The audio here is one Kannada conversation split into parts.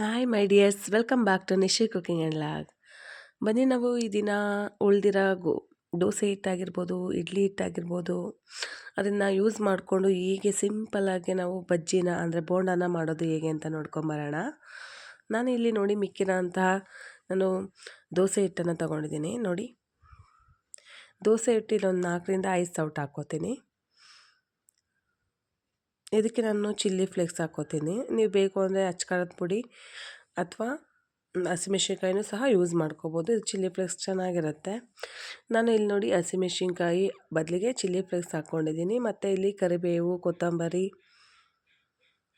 Hi my dears welcome back to Nishi cooking and log ಬನ್ನಿ ನಾವು ಈ ದಿನ ಉಳಿದಿರೋ ಗೋ ದೋಸೆ ಹಿಟ್ಟಾಗಿರ್ಬೋದು, ಇಡ್ಲಿ ಹಿಟ್ಟಾಗಿರ್ಬೋದು, ಅದನ್ನು ಯೂಸ್ ಮಾಡಿಕೊಂಡು ಹೀಗೆ ಸಿಂಪಲ್ಲಾಗಿ ನಾವು ಬಜ್ಜಿನ, ಅಂದರೆ ಬೋಂಡನ ಮಾಡೋದು ಹೇಗೆ ಅಂತ ನೋಡ್ಕೊಂಬರೋಣ ನಾನು ಇಲ್ಲಿ ನೋಡಿ ಮಿಕ್ಕಿನ ಅಂತಹ ನಾನು ದೋಸೆ ಹಿಟ್ಟನ್ನು ತೊಗೊಂಡಿದ್ದೀನಿ. ನೋಡಿ, ದೋಸೆ ಹಿಟ್ಟಿಲ್ಲ ಒಂದು ನಾಲ್ಕರಿಂದ ಐದು ಸೌಟ್ ಹಾಕ್ಕೋತೀನಿ. ಇದಕ್ಕೆ ನಾನು ಚಿಲ್ಲಿ ಫ್ಲೇಕ್ಸ್ ಹಾಕೋತೀನಿ. ನೀವು ಬೇಕು ಅಂದರೆ ಅಚ್ಕಾರದ ಪುಡಿ ಅಥವಾ ಹಸಿಮೆಣ್ಸಿನ್ಕಾಯಿನೂ ಸಹ ಯೂಸ್ ಮಾಡ್ಕೋಬೋದು. ಇದು ಚಿಲ್ಲಿ ಫ್ಲೇಕ್ಸ್ ಚೆನ್ನಾಗಿರುತ್ತೆ. ನಾನು ಇಲ್ಲಿ ನೋಡಿ ಹಸಿಮೆಣ್ಸಿನ್ಕಾಯಿ ಬದಲಿಗೆ ಚಿಲ್ಲಿ ಫ್ಲೇಕ್ಸ್ ಹಾಕ್ಕೊಂಡಿದ್ದೀನಿ. ಮತ್ತು ಇಲ್ಲಿ ಕರಿಬೇವು, ಕೊತ್ತಂಬರಿ,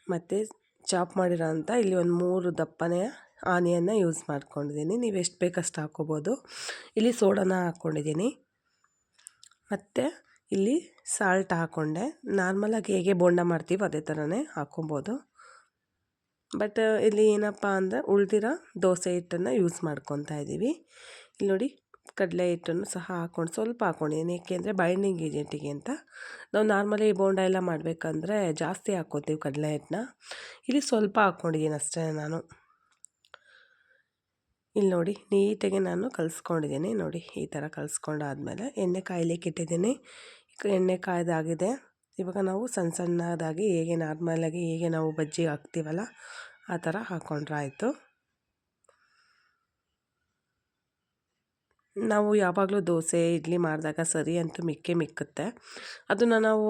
ಮತ್ತು ಚಾಪ್ ಮಾಡಿರೋ ಅಂಥ ಇಲ್ಲಿ ಒಂದು ಮೂರು ದಪ್ಪನೆಯ ಆನಿಯನ್ನ ಯೂಸ್ ಮಾಡ್ಕೊಂಡಿದ್ದೀನಿ. ನೀವು ಎಷ್ಟು ಬೇಕಷ್ಟು ಹಾಕ್ಕೋಬೋದು ಇಲ್ಲಿ ಸೋಡಾನ ಹಾಕ್ಕೊಂಡಿದ್ದೀನಿ. ಮತ್ತು ಇಲ್ಲಿ ಸಾಲ್ಟ್ ಹಾಕ್ಕೊಂಡೆ ನಾರ್ಮಲಾಗಿ ಹೇಗೆ ಬೋಂಡ ಮಾಡ್ತೀವೋ ಅದೇ ಥರನೇ ಹಾಕ್ಕೊಬೋದು. ಬಟ್ ಇಲ್ಲಿ ಏನಪ್ಪ ಅಂದರೆ ಉಳಿದಿರೋ ದೋಸೆ ಹಿಟ್ಟನ್ನು ಯೂಸ್ ಮಾಡ್ಕೊತಾ ಇದ್ದೀವಿ. ಇಲ್ಲಿ ನೋಡಿ ಕಡಲೆ ಹಿಟ್ಟನ್ನು ಸಹ ಹಾಕ್ಕೊಂಡು ಸ್ವಲ್ಪ ಹಾಕ್ಕೊಂಡಿದ್ದೀನಿ ಏಕೆಂದರೆ ಬೈಂಡಿಂಗ್ ಏಜೆಂಟಿಗೆ ಅಂತ. ನಾವು ನಾರ್ಮಲಿ ಬೋಂಡ ಎಲ್ಲ ಮಾಡಬೇಕಂದ್ರೆ ಜಾಸ್ತಿ ಹಾಕ್ಕೋತೀವಿ ಕಡಲೆ ಹಿಟ್ಟನ್ನ. ಇಲ್ಲಿ ಸ್ವಲ್ಪ ಹಾಕ್ಕೊಂಡಿದ್ದೀನಿ ಅಷ್ಟೇ ನಾನು. ಇಲ್ಲಿ ನೋಡಿ ನೀಟಾಗಿ ನಾನು ಕಲಿಸ್ಕೊಂಡಿದ್ದೀನಿ. ನೋಡಿ ಈ ಥರ ಕಲಿಸ್ಕೊಂಡಾದ್ಮೇಲೆ ಎಣ್ಣೆ ಕಾಯ್ಲಿಕ್ಕೆ ಇಟ್ಟಿದ್ದೀನಿ. ಎಣ್ಣೆ ಕಾಯ್ದಾಗಿದೆ. ಇವಾಗ ನಾವು ಸಣ್ಣ ಸಣ್ಣದಾಗಿ ಹೇಗೆ ನಾರ್ಮಲಾಗಿ ಹೇಗೆ ನಾವು ಬಜ್ಜಿ ಹಾಕ್ತೀವಲ್ಲ, ಆ ಥರ ಹಾಕ್ಕೊಂಡ್ರೆ ಆಯಿತು. ನಾವು ಯಾವಾಗಲೂ ದೋಸೆ, ಇಡ್ಲಿ ಮಾಡಿದಾಗ ಸರಿ ಅಂತೂ ಮಿಕ್ಕೇ ಮಿಕ್ಕುತ್ತೆ. ಅದನ್ನು ನಾವು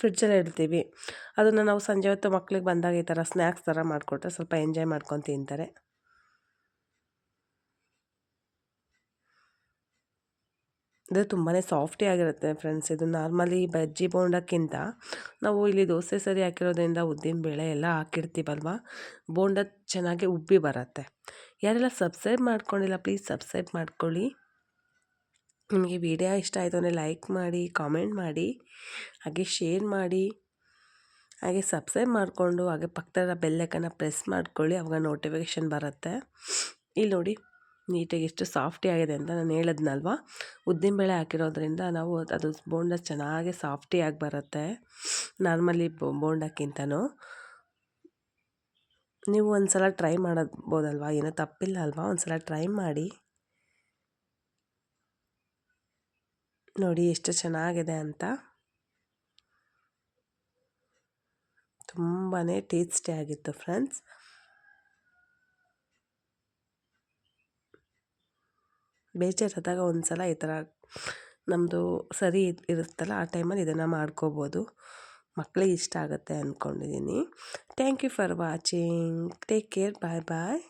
ಫ್ರಿಡ್ಜಲ್ಲಿ ಇಡ್ತೀವಿ. ಅದನ್ನು ನಾವು ಸಂಜೆ ಹೊತ್ತು ಮಕ್ಳಿಗೆ ಬಂದಾಗ ಈ ಥರ ಸ್ನ್ಯಾಕ್ಸ್ ಥರ ಮಾಡಿಕೊಟ್ರೆ ಸ್ವಲ್ಪ ಎಂಜಾಯ್ ಮಾಡ್ಕೊಂಡು ತಿಂತಾರೆ. ಇದು ತುಂಬಾ ಸಾಫ್ಟಿ ಆಗಿರುತ್ತೆ ಫ್ರೆಂಡ್ಸ್. ಇದು ನಾರ್ಮಲಿ ಬಜ್ಜಿ ಬೋಂಡಕ್ಕಿಂತ ನಾವು ಇಲ್ಲಿ ದೋಸೆ ಸರಿ ಹಾಕಿರೋದ್ರಿಂದ ಉದ್ದಿನ ಬೇಳೆ ಎಲ್ಲ ಹಾಕಿರ್ತೀವಲ್ವಾ? ಬೋಂಡ ಚೆನ್ನಾಗಿ ಉಬ್ಬಿ ಬರುತ್ತೆ. ಯಾರೆಲ್ಲ ಸಬ್ಸ್ಕ್ರೈಬ್ ಮಾಡ್ಕೊಂಡಿಲ್ಲ ಪ್ಲೀಸ್ ಸಬ್ಸ್ಕ್ರೈಬ್ ಮಾಡ್ಕೊಳ್ಳಿ. ನಿಮಗೆ ವಿಡಿಯೋ ಇಷ್ಟ ಆಯಿತು ಅಂದರೆ ಲೈಕ್ ಮಾಡಿ ಕಾಮೆಂಟ್ ಮಾಡಿ, ಹಾಗೆ ಶೇರ್ ಮಾಡಿ, ಹಾಗೆ ಸಬ್ಸ್ಕ್ರೈಬ್ ಮಾಡಿಕೊಂಡು, ಹಾಗೆ ಪಕ್ಕದ ಬೆಲ್ಲೈಕನ್ನ ಪ್ರೆಸ್ ಮಾಡ್ಕೊಳ್ಳಿ, ಅವಾಗ ನೋಟಿಫಿಕೇಷನ್ ಬರುತ್ತೆ. ಇಲ್ಲಿ ನೋಡಿ. ನೀಟಾಗಿ ಎಷ್ಟು ಸಾಫ್ಟಿ ಆಗಿದೆ ಅಂತ ನಾನು ಹೇಳಿದ್ನಲ್ವಾ? ಉದ್ದಿನ ಬೇಳೆ ಹಾಕಿರೋದ್ರಿಂದ ನಾವು ಅದು ಬೋಂಡ ಚೆನ್ನಾಗಿ ಆಗಿ ಬರುತ್ತೆ. ನಾರ್ಮಲಿ ಬೋಂಡಕ್ಕಿಂತನೂ. ನೀವು ಒಂದು ಸಲ ಟ್ರೈ ಮಾಡಬೋದಲ್ವಾ ಏನೋ ತಪ್ಪಿಲ್ಲ ಅಲ್ವಾ? ಒಂದು ಸಲ ಟ್ರೈ ಮಾಡಿ. ನೋಡಿ ಎಷ್ಟು ಚೆನ್ನಾಗಿದೆ ಅಂತ. ತುಂಬಾ ಟೇಸ್ಟಿ ಆಗಿತ್ತು ಫ್ರೆಂಡ್ಸ್. ಬೇಜಾರಾದಾಗ ಒಂದು ಸಲ ಈ ಥರ ನಮ್ಮದು ಸರಿ ಇರುತ್ತಲ್ಲ, ಆ ಟೈಮಲ್ಲಿ ಇದನ್ನು ಮಾಡ್ಕೋಬೋದು. ಮಕ್ಕಳಿಗೆ ಇಷ್ಟ ಆಗುತ್ತೆ ಅಂದ್ಕೊಂಡಿದ್ದೀನಿ thank you for watching take care bye bye